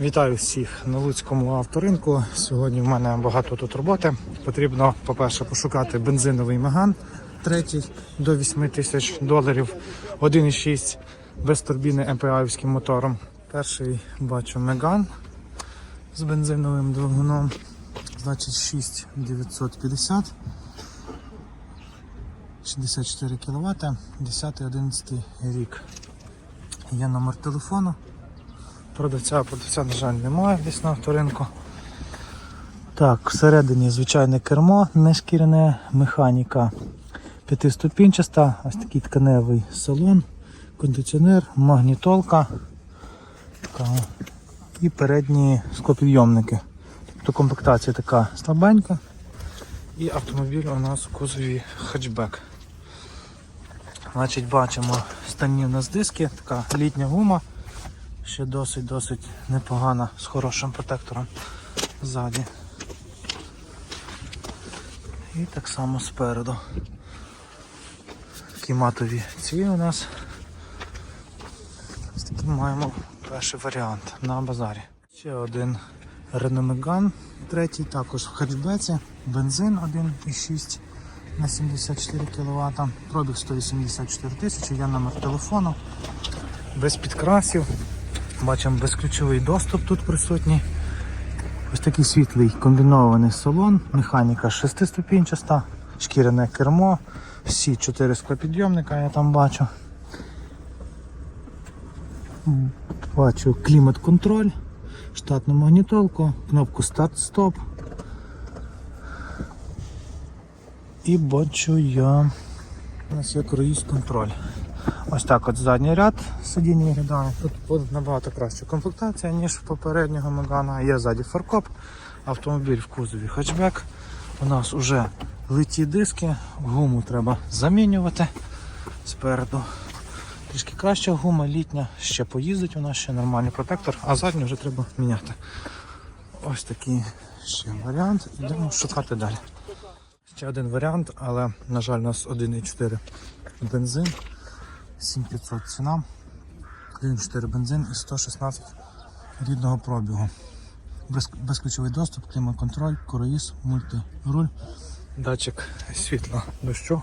Вітаю всіх на Луцькому авторинку. Сьогодні в мене багато тут роботи. Потрібно, по-перше, пошукати бензиновий меган третій до 8 тисяч доларів, 1,6 без турбіни МПАівським мотором. Перший бачу меган з бензиновим двигуном, значить 6950. 64 кВт, 10-11 рік. Є номер телефону. Продавця, продавця, на жаль, немає десь на авторинку. Так, всередині звичайне кермо, не шкіряне, механіка п'ятиступінчаста, ось такий тканевий салон, кондиціонер, магнітолка така, і передні склопідйомники. Тобто комплектація така слабенька. І автомобіль у нас кузові хетчбек. Значить, бачимо стані у нас диски, така літня гума, ще досить-досить непогана, з хорошим протектором ззаді. І так само спереду. Такі матові ці у нас. Ось такий маємо перший варіант на базарі. Ще один Renault Megane, третій також в хетчбеці, бензин 1,6 на 74 кВт, пробіг 184 тисячі, є номер телефону, без підкрасів. Бачимо безключовий доступ тут присутній. Ось такий світлий комбінований салон, механіка шестиступінчаста, шкіряне кермо, всі чотири склопідйомника я там бачу. Бачу клімат-контроль, штатну магнітолку, кнопку старт-стоп. І бачу я. У нас є круїз контроль. Ось так от задній ряд сидіння виглядає. Тут набагато краща комплектація, ніж в попереднього Мегана. Є ззаді фаркоп, автомобіль в кузові хетчбек. У нас вже литі диски, гуму треба замінювати спереду. Трішки краща гума, літня, ще поїздить у нас, ще нормальний протектор, а задню вже треба міняти. Ось такий ще варіант. Йдемо шукати далі. Ще один варіант, але, на жаль, у нас 1,4 бензин, 7500 ціна, 1,4 бензин і 116 рідного пробігу. Безключовий доступ, клімат-контроль, круїз, мультируль, датчик світла дощу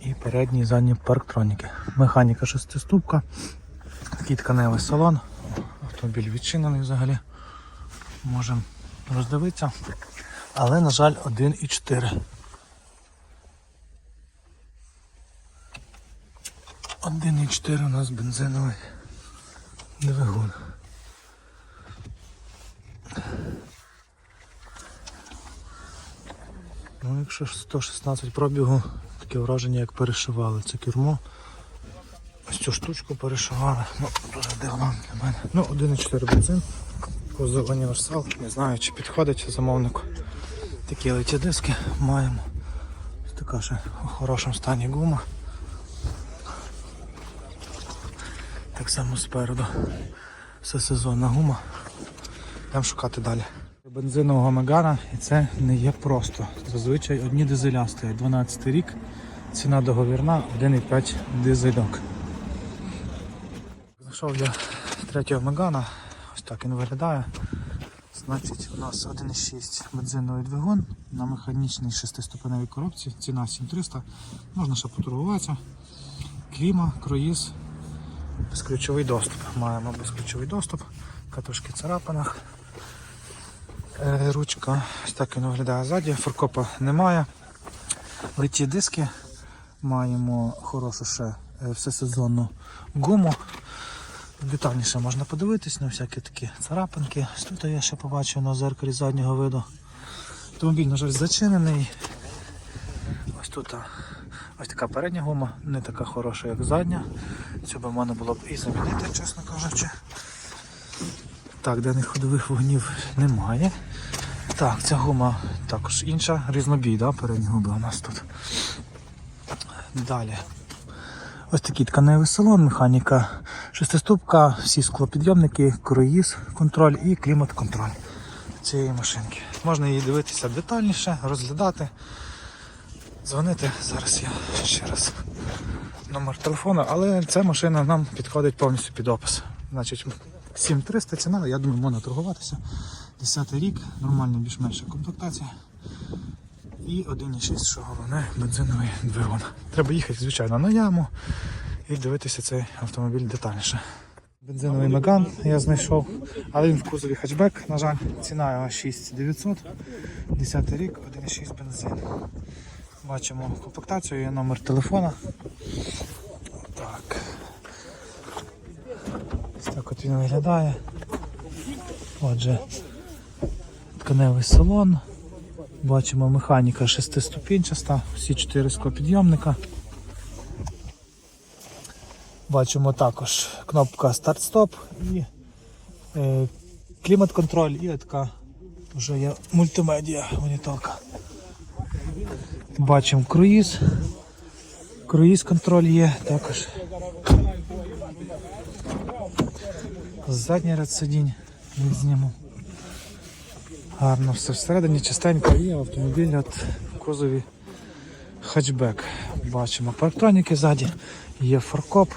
і передні і задні парктроніки. Механіка шестиступка, такий тканевий салон, автомобіль відчинений взагалі. Можемо роздивитися. Але, на жаль, 1,4. 1,4 у нас бензиновий двигун. Ну, якщо 116 пробігу, таке враження, як перешивали це кермо. Ось цю штучку перешивали. Ну, дуже дивно для мене. Ну, 1,4 бензин. Кузов універсал. Не знаю, чи підходить замовнику. Такі литі диски маємо. Така ще у хорошому стані гума. Так само спереду. Все сезонна гума. Йдемо шукати далі. Бензинового Мегана і це не є просто. Зазвичай одні дизеля стоять. 12 рік, ціна договірна, 1,5 дизельок. Знайшов я третього Мегана. Ось так він виглядає. Значить, у нас 1,6 бензиновий двигун на механічній 6-ступеневій коробці, ціна 7300, можна ще поторгуватися. Кліма, круїз, безключовий доступ. Маємо безключовий доступ, катушки в. Е, Ручка, ось так він виглядає ззаді, фаркопа немає. Литі диски, маємо хорошу ще е, всесезонну гуму. Детальніше можна подивитись на всякі такі царапинки. Ось Тут я ще побачив на зеркалі заднього виду. Автомобіль, на жаль, зачинений. Ось тут ось така передня гума, не така хороша, як задня. Цю би можна було б і замінити, чесно кажучи. Так, денних ходових вогнів немає. Так, ця гума також інша, різнобій, да, передні губи у нас тут. Далі. Ось такий тканевий салон, механіка шестиступка, всі склопідйомники, круїз, контроль і клімат-контроль цієї машинки. Можна її дивитися детальніше, розглядати, дзвонити. Зараз я ще раз номер телефону, але ця машина нам підходить повністю під опис. Значить, 7300 ціна, я думаю, можна торгуватися. 10 рік, нормальна більш-менша комплектація. І 1,6, що головне, бензиновий двигун. Треба їхати, звичайно, на яму і дивитися цей автомобіль детальніше. Бензиновий Меган я знайшов, але він в кузові хетчбек, на жаль, ціна його 6900, 10 рік, 1,6 бензин. Бачимо комплектацію, є номер телефона. Так. Ось так от він виглядає. Отже, тканевий салон. Бачимо механіка шестиступінчаста, всі чотири склопідйомника. Бачимо також кнопка старт-стоп і е, клімат-контроль і така вже є мультимедіа моніталка. Бачимо круїз. Круїз контроль є також. Задній ряд сидінь ми знімемо. Гарно все всередині чистенько і автомобіль от кузові хетчбек. Бачимо парктроніки ззаді, є фаркоп.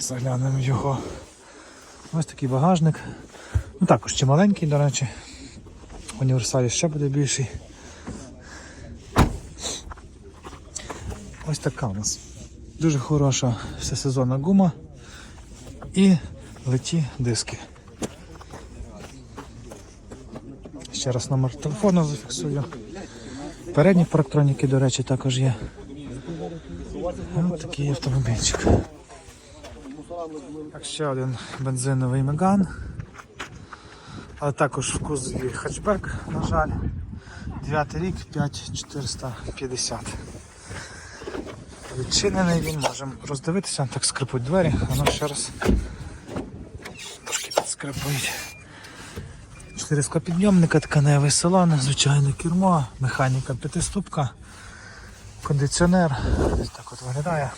Заглянемо його. Ось такий багажник. Ну також ще маленький, до речі. Універсалі ще буде більший. Ось така у нас. Дуже хороша всесезонна гума і леті диски. Ще раз номер телефону зафіксую. Передні парктроніки, до речі, також є. Ось такий автомобільчик. Так, ще один бензиновий Меган. Але також в кузові хетчбек, на жаль. 9 рік 5450. Відчинений він, можемо роздивитися, так скрипуть двері, а ну ще раз трошки підскрипують. Чотири склопідйомника, тканевий салон, звичайне кермо, механіка п'ятиступка, кондиціонер. Ось так от виглядає.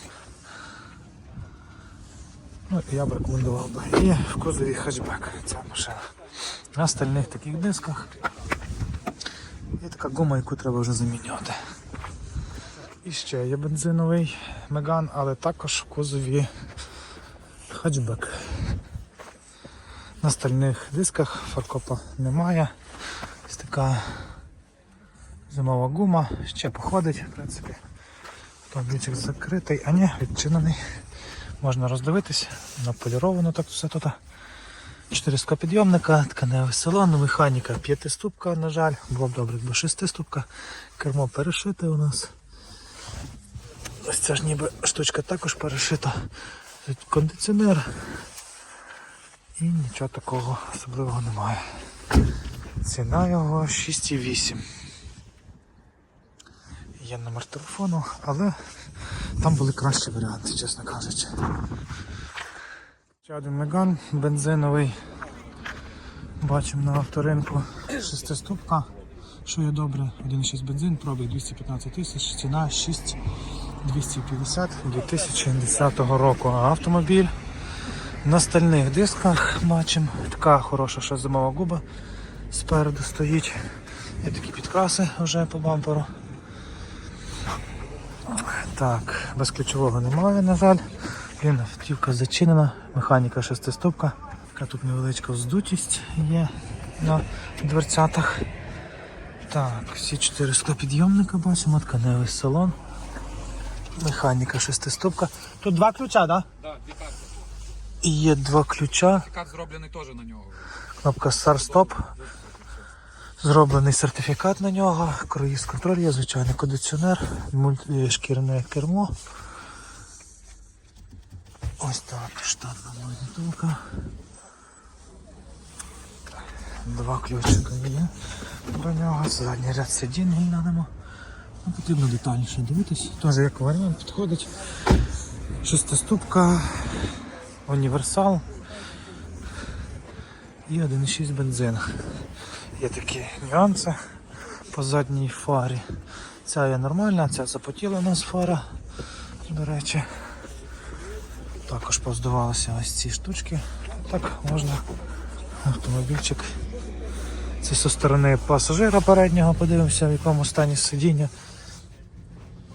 Ну, я б рекомендував би. І в кузові хетчбек ця машина. На стальних таких дисках. І така гума, яку треба вже замінювати. І ще є бензиновий Меган, але також в кузові хетчбек. На стальних дисках фаркопа немає. Ось така зимова гума, ще походить, в принципі. Автомобільчик закритий, а ні, відчинений. Можна роздивитись, наполіровано так все тут. Чотири підйомника, тканевий салон, механіка п'ятиступка, на жаль, було б добре, якби шестиступка. Кермо перешите у нас. Ось ця ж ніби штучка також перешита. Кондиціонер. І нічого такого особливого немає. Ціна його 6,8. Є номер телефону, але там були кращі варіанти, чесно кажучи. Ще один Меган бензиновий. Бачимо на авторинку шестиступка, що є добре, 1,6 бензин, пробіг 215 тисяч, ціна 6,250 2010 року. А автомобіль на стальних дисках бачимо, така хороша ще зимова губа спереду стоїть. Є такі підкраси вже по бамперу. Так, без ключового немає, на жаль. Блін, автівка зачинена, механіка шестиступка. Така тут невеличка вздутість є на дверцятах. Так, всі чотири склопідйомника бачимо, тканевий салон. Механіка шестиступка. Тут два ключа, так? Да? Так, вікат. І є два ключа. Вікат зроблений теж на нього. Кнопка Start-Stop. Зроблений сертифікат на нього, круїз контроль є, звичайний кондиціонер, е, кермо. Ось так, штатна магнітолка. Два ключика є до нього, задній ряд сидінь глянемо. Ну, потрібно детальніше дивитись. Теж як варіант підходить. Шестиступка, універсал і 1,6 бензин. Є такі нюанси по задній фарі. Ця є нормальна, ця запотіла у нас фара, до речі. Також поздавалися ось ці штучки. Так можна автомобільчик. Це зі сторони пасажира переднього, подивимося, в якому стані сидіння.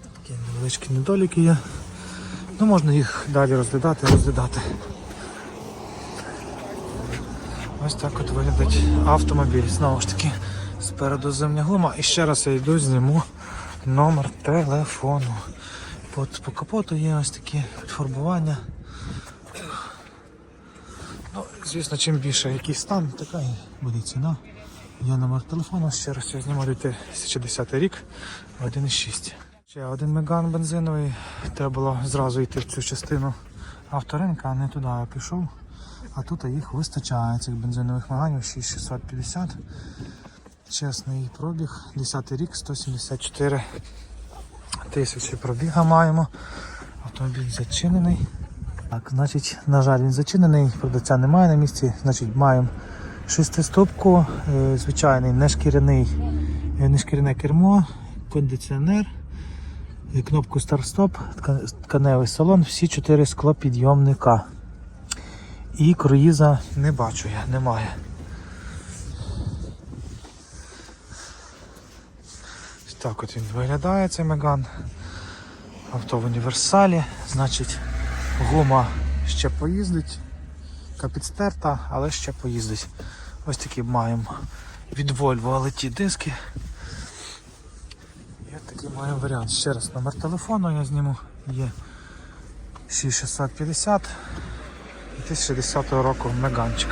Такі невеличкі недоліки є. Ну можна їх далі розглядати, розглядати. Ось так от виглядить автомобіль. Знову ж таки, спереду зимня гума. І ще раз я йду, зніму номер телефону. По, по капоту є ось такі фарбування. Ну, звісно, чим більше який стан, така і буде ціна. Є номер телефону, ще раз я знімаю 2010 рік, 1,6. Ще один меган бензиновий. Треба було зразу йти в цю частину авторинка, а не туди я пішов. А тут їх вистачає цих бензинових меганів 6650. Чесний пробіг, 10 рік, 174 тисячі пробіга маємо. Автомобіль зачинений. Так, значить, на жаль, він зачинений, продавця немає на місці. Значить, маємо шестистопку, е, звичайний нешкіряний, е, нешкіряне кермо, кондиціонер, е, кнопку старт-стоп, тканевий салон, всі чотири склопідйомника. І круїза не бачу я, немає. Так от він виглядає цей Меган. Авто в універсалі, значить гума ще поїздить, капідстерта, але ще поїздить. Ось такі маємо від Volvo леті диски. Я такий маємо варіант. Ще раз номер телефону я зніму. Є 6650 2010 року Меганчик.